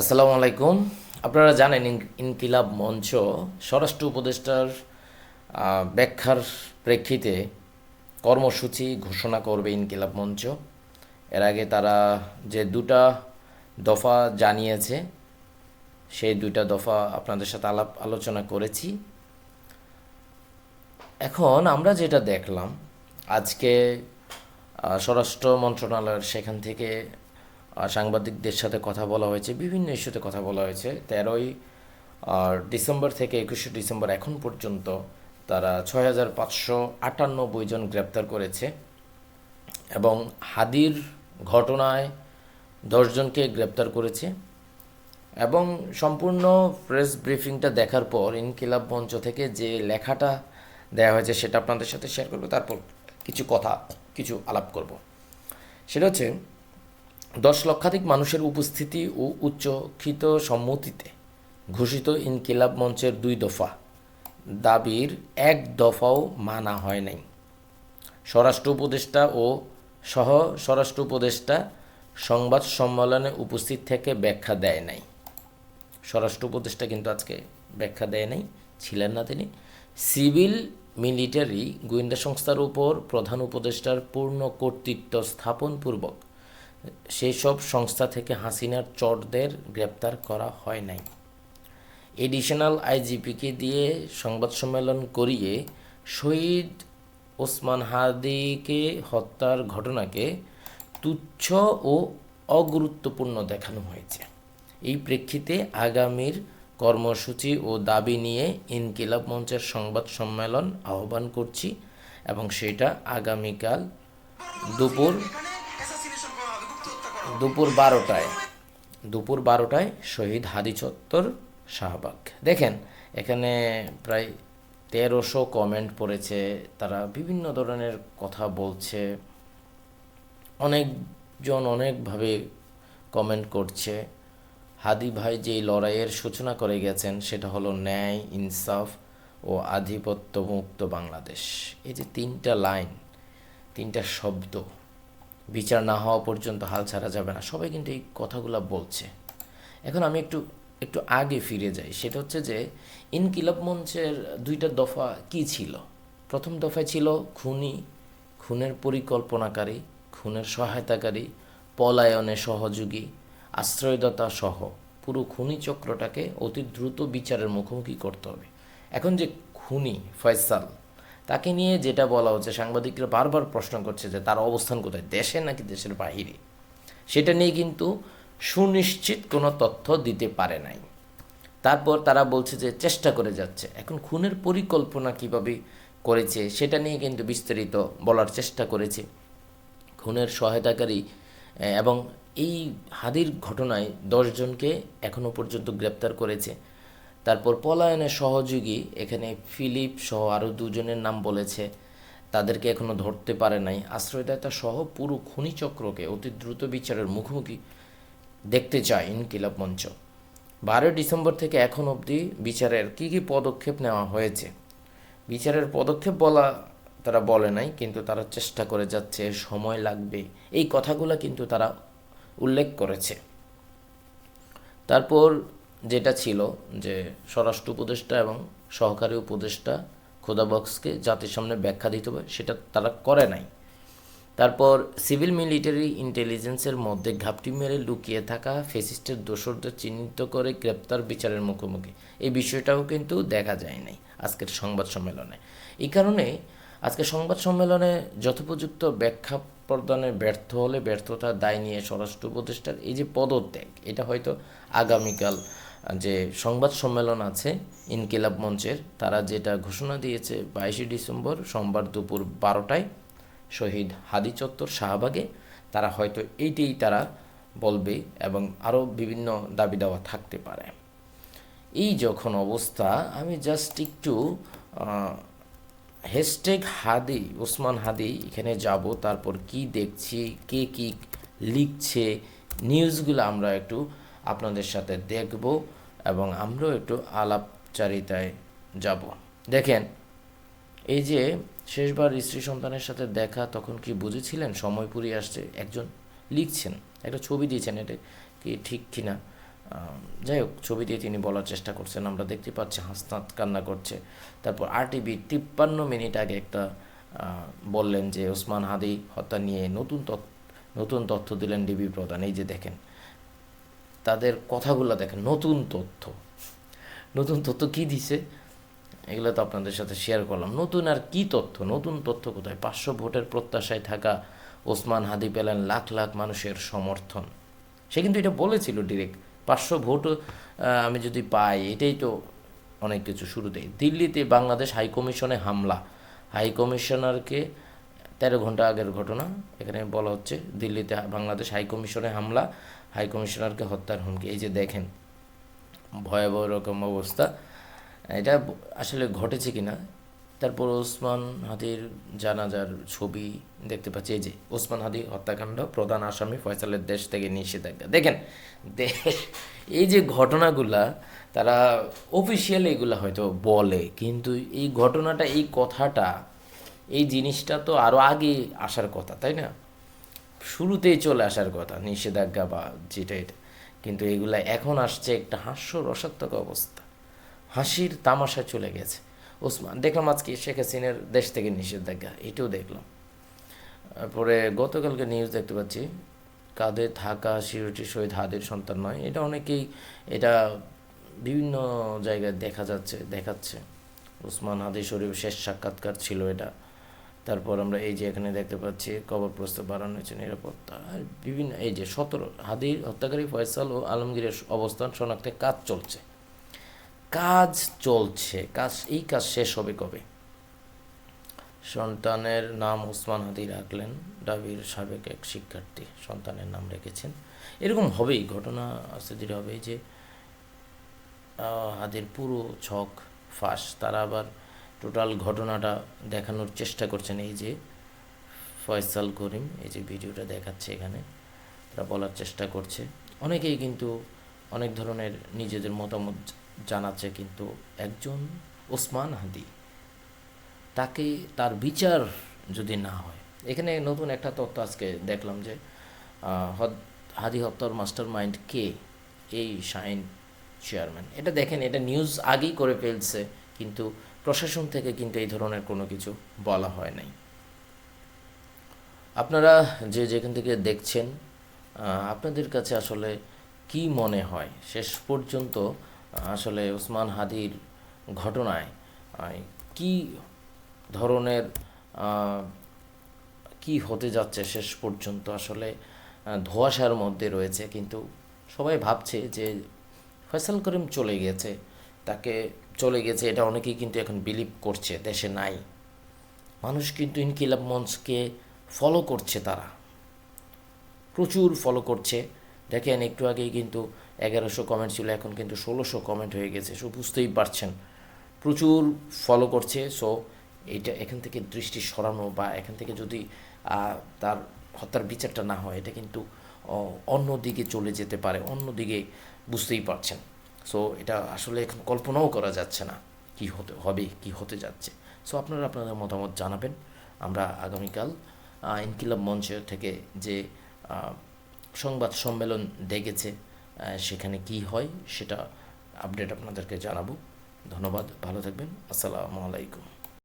আসসালামু আলাইকুম। আপনারা জানেন ইনকিলাব মঞ্চ স্বরাষ্ট্র উপদেষ্টার ব্যাখ্যার প্রেক্ষিতে কর্মসূচি ঘোষণা করবে ইনকিলাব মঞ্চ। এর আগে তারা যে দুটা দফা জানিয়েছে, সেই দুইটা দফা আপনাদের সাথে আলাপ আলোচনা করেছি। এখন আমরা যেটা দেখলাম, আজকে স্বরাষ্ট্র মন্ত্রণালয়ের সেখান থেকে সাংবাদিকদের সাথে কথা বলা হয়েছে, বিভিন্ন ইস্যুতে কথা বলা হয়েছে। তেরোই ডিসেম্বর থেকে একুশে ডিসেম্বর এখন পর্যন্ত তারা ছয় হাজার পাঁচশো আটানব্বই জন গ্রেপ্তার করেছে এবং হাদির ঘটনায় দশজনকে গ্রেপ্তার করেছে এবং সম্পূর্ণ প্রেস ব্রিফিংটা দেখার পর ইনকিলাব মঞ্চ থেকে যে লেখাটা দেওয়া হয়েছে সেটা আপনাদের সাথে শেয়ার করব। তারপর কিছু কথা, কিছু আলাপ করব। সেটা হচ্ছে দশ লক্ষাধিক মানুষের উপস্থিতি ও উচ্চক্ষিত সম্মতিতে ঘোষিত ইনকিলাব মঞ্চের দুই দফা। দাবির এক দফাও মানা হয় নাই। স্বরাষ্ট্র উপদেষ্টা ও সহ স্বরাষ্ট্র উপদেষ্টা সংবাদ সম্মেলনে উপস্থিত থেকে ব্যাখ্যা দেয় নাই। স্বরাষ্ট্র উপদেষ্টা কিন্তু আজকে ব্যাখ্যা দেয় নাই, ছিলেন না তিনি। সিভিল মিলিটারি গোয়েন্দা সংস্থার উপর প্রধান উপদেষ্টার পূর্ণ কর্তৃত্ব স্থাপনপূর্বক সেই সব সংস্থা থেকে হাসিনার চটদের গ্রেপ্তার করা হয় নাই। এডিশনাল আইজিপিকে দিয়ে সংবাদ সম্মেলন করিয়ে শহীদ ওসমান হাদিকে হত্যার ঘটনাকে তুচ্ছ ও অগুরুত্বপূর্ণ দেখানো হয়েছে। এই প্রেক্ষিতে আগামীর কর্মসূচি ও দাবি নিয়ে ইনকিলাব মঞ্চের সংবাদ সম্মেলন আহ্বান করছি এবং সেটা আগামীকাল দুপুর দুপুর বারোটায় দুপুর বারোটায় শহীদ হাদি চত্বর শাহবাগ। দেখেন, এখানে প্রায় তেরোশো কমেন্ট পড়েছে, তারা বিভিন্ন ধরনের কথা বলছে, অনেকজন অনেকভাবে কমেন্ট করছে। হাদি ভাই যেই লড়াইয়ের সূচনা করে গেছেন, সেটা হলো ন্যায়, ইনসাফ ও আধিপত্য মুক্ত বাংলাদেশ। এই যে তিনটা লাইন তিনটা শব্দ বিচার না হওয়া পর্যন্ত হাল ছাড়া যাবে না। সবাই কিন্তু এই কথাগুলো বলছে। এখন আমি একটু একটু আগে ফিরে যাই। সেটা হচ্ছে যে, ইনকিলাব মঞ্চের দুইটা দফা কি ছিল? প্রথম দফায় ছিল খুনি, খুনের পরিকল্পনাকারী, খুনের সহায়তাকারী, পলায়নে সহযোগী, আশ্রয়দাতা সহ। পুরো খুনি চক্রটাকে অতি দ্রুত বিচারের মুখোমুখি করতে হবে। এখন যে খুনি ফয়সাল তাকে নিয়ে যেটা বলা হচ্ছে, সাংবাদিকরা বারবার প্রশ্ন করছে যে তার অবস্থান কোথায়, দেশে নাকি দেশের বাহিরে? সেটা নিয়ে কিন্তু সুনিশ্চিত কোনো তথ্য দিতে পারে নাই। তারপর তারা বলছে যে চেষ্টা করে যাচ্ছে। এখন খুনের পরিকল্পনা কীভাবে করেছে, সেটা নিয়ে কিন্তু বিস্তারিত বলার চেষ্টা করেছে। খুনের সহায়তাকারী এবং এই হাদির ঘটনায় দশজনকে এখনও পর্যন্ত গ্রেপ্তার করেছে। তারপর পলায়নের সহযোগী এখানে ফিলিপ সহ আরও দুজনের নাম বলেছে। তাদেরকে এখনও ধরতে পারে নাই। আশ্রয়দাতা সহ পুরো খুনি চক্রকে অতি দ্রুত বিচারের মুখোমুখি দেখতে চায় ইনকিলাব মঞ্চ। বারোই ডিসেম্বর থেকে এখন অবধি বিচারের কী কী পদক্ষেপ নেওয়া হয়েছে? বিচারের পদক্ষেপ বলা তারা বলে নাই, কিন্তু তারা চেষ্টা করে যাচ্ছে, সময় লাগবে। এই কথাগুলো কিন্তু তারা উল্লেখ করেছে। তারপর যেটা ছিল যে স্বরাষ্ট্র উপদেষ্টা এবং সহকারী উপদেষ্টা খোদাবক্সকে জাতির সামনে ব্যাখ্যা দিতে হবে, সেটা তারা করে নাই। তারপর সিভিল মিলিটারি ইন্টেলিজেন্সের মধ্যে ঘাপটি মেরে লুকিয়ে থাকা ফেসিস্টের দোসরদের চিহ্নিত করে গ্রেপ্তার বিচারের মুখোমুখি। এই বিষয়টাও কিন্তু দেখা যায় নাই আজকের সংবাদ সম্মেলনে। এই কারণে আজকে সংবাদ সম্মেলনে যথোপযুক্ত ব্যাখ্যা প্রদানে ব্যর্থ হলে ব্যর্থতার দায় নিয়ে স্বরাষ্ট্র উপদেষ্টার এই যে পদত্যাগ, এটা হয়তো আগামীকাল যে সংবাদ সম্মেলন আছে ইনকিলাব মঞ্চের, তারা যেটা ঘোষণা দিয়েছে বাইশে ডিসেম্বর সোমবার দুপুর বারোটায় শহীদ হাদি চত্বর শাহবাগে, তারা হয়তো এইটাই তারা বলবে এবং আরও বিভিন্ন দাবি দাওয়া থাকতে পারে। এই যখন অবস্থা, আমি জাস্ট একটু হ্যাশট্যাগ হাদি, ওসমান হাদি, এখানে যাব, তারপর কি দেখছি, কে কি লিখছে নিউজগুলো আমরা একটু আপনাদের সাথে দেখব এবং আমরাও একটু আলাপচারিতায় যাব। দেখেন, এই যে শেষবার স্ত্রী সন্তানের সাথে দেখা, তখন কি বুঝেছিলেন? সময় পুরিয়ে আসছে। একজন লিখছেন, একটা ছবি দিয়েছেন, এটা কি ঠিক কিনা? যাই হোক, ছবি দিয়ে তিনি বলার চেষ্টা করছেন। আমরা দেখতে পাচ্ছি, হাসনাত কান্না করছে। তারপর আরটিভি তিপ্পান্ন মিনিট আগে একটা বললেন যে, ওসমান হাদি হত্যা নিয়ে নতুন নতুন তথ্য দিলেন ডিবি প্রধান। এই যে দেখেন তাদের কথাগুলো দেখেন, নতুন তথ্য। নতুন তথ্য কি দিছে? এগুলো তো আপনাদের সাথে শেয়ার করলাম। নতুন আর কি তথ্য? নতুন তথ্য কোথায়? পাঁচশো ভোটের প্রত্যাশায় থাকা ওসমান হাদি পেলেন লাখ লাখ মানুষের সমর্থন। সে কিন্তু এটা বলেছিল ডিরেক্ট পাঁচশো ভোট আমি যদি পাই, এটাই তো অনেক কিছু শুরুতেই দিল্লিতে বাংলাদেশ হাই কমিশনে হামলা। হাইকমিশনারকে তেরো ঘণ্টা আগের ঘটনা, এখানে বলা হচ্ছে দিল্লিতে বাংলাদেশ হাই কমিশনে হামলা। হাই কমিশনারকে হত্যার হুমকি। এই যে দেখেন, ভয়াবহ রকম অবস্থা। এটা আসলে ঘটেছে কিনা, তারপর ওসমান হাদির জানাজার ছবি দেখতে পাচ্ছি। এই যে ওসমান হাদি হত্যাকাণ্ড, প্রধান আসামি ফয়সালের দেশ থেকে নিষেধাজ্ঞা। দেখেন, দেশ এই যে ঘটনাগুলা, তারা অফিসিয়ালি এগুলা হয়তো বলে, কিন্তু এই ঘটনাটা, এই কথাটা, এই জিনিসটা তো আরও আগে আসার কথা, তাই না? শুরুতেই চলে আসার কথা, নিষেধাজ্ঞা বা যেটা এটা। কিন্তু এগুলা এখন আসছে একটা হাস্য রসাত্মক অবস্থা। হাসির তামাশা চলে গেছে। ওসমান, দেখলাম আজকে শেখ হাসিনার দেশ থেকে নিষেধাজ্ঞা, এটাও দেখলাম। তারপরে গতকালকে নিউজ দেখতে পাচ্ছি, কাঁধে থাকা শিরোটি শহীদ হাদের সন্তান নয়। এটা অনেকেই, এটা বিভিন্ন জায়গায় দেখা যাচ্ছে, দেখাচ্ছে। ওসমান হাদি শরীফ শেষ সাক্ষাৎকার ছিল এটা। তারপর আমরা এই যে এখানে দেখতে পাচ্ছি, কবর প্রস্তাব বাড়ানো হয়েছে, নিরাপত্তা, আর বিভিন্ন, এই যে সতেরো, হাদির হত্যাকারী ফয়সাল ও আলমগীরের অবস্থান, শনাক্তে কাজ চলছে। কাজ চলছে, কাজ, এই কাজ শেষ হবে কবে? সন্তানের নাম ওসমান হাদি রাখলেন, ডাবির সাবেক এক শিক্ষার্থী সন্তানের নাম রেখেছেন। এরকম হবেই, ঘটনা আস্তে ধীরে হবে যে হাদির পুরো ছক ফাঁস, তারা আবার টোটাল ঘটনাটা দেখানোর চেষ্টা করছেন এই যে ফয়সাল করিম, এই যে ভিডিওটা দেখাচ্ছে এখানে, তারা বলার চেষ্টা করছে। অনেকেই কিন্তু অনেক ধরনের নিজেদের মতামত জানাচ্ছে, কিন্তু একজন ওসমান হাদি, তাকে তার বিচার যদি না হয়, এখানে নতুন একটা তথ্য আজকে দেখলাম যে হদ- হত্যার মাস্টার মাইন্ড কে? এই শাইন চেয়ারম্যান। এটা দেখেন, এটা নিউজ আগেই করে ফেলছে, কিন্তু প্রশাসন থেকে কিন্তু এই ধরনের কোনো কিছু বলা হয় নাই। আপনারা যে যেখান থেকে দেখছেন আপনাদের কাছে আসলে কি মনে হয়? শেষ পর্যন্ত আসলে ওসমান হাদির ঘটনায় কি ধরনের কি হতে যাচ্ছে শেষ পর্যন্ত? আসলে ধোঁয়াশার মধ্যে রয়েছে, কিন্তু সবাই ভাবছে যে ফয়সাল করিম চলে গেছে। তাকে চলে গেছে, এটা অনেকেই কিন্তু এখন বিলিভ করছে, দেশে নাই। মানুষ কিন্তু ইনকিলাব মঞ্চকে ফলো করছে তারা। প্রচুর ফলো করছে। দেখেন, একটু আগেই কিন্তু এগারোশো কমেন্ট ছিল, এখন কিন্তু ষোলোশো কমেন্ট হয়ে গেছে, সো বুঝতেই পারছেন। প্রচুর ফলো করছে সো এটা এখান থেকে দৃষ্টি সরানো বা এখান থেকে যদি তার হত্যার বিচারটা না হয়, এটা কিন্তু অন্য দিকে চলে যেতে পারে অন্য দিকে বুঝতেই পারছেন। সো এটা আসলে এখন কল্পনাও করা যাচ্ছে না কি হতে, হবে, কি হতে যাচ্ছে। সো আপনারা আপনাদের মতামত জানাবেন। আমরা আগামীকাল ইনকিলাব মঞ্চ থেকে যে সংবাদ সম্মেলন ডেকেছে সেখানে কি হয় সেটা আপডেট আপনাদেরকে জানাব। ধন্যবাদ, ভালো থাকবেন। আসসালামু আলাইকুম।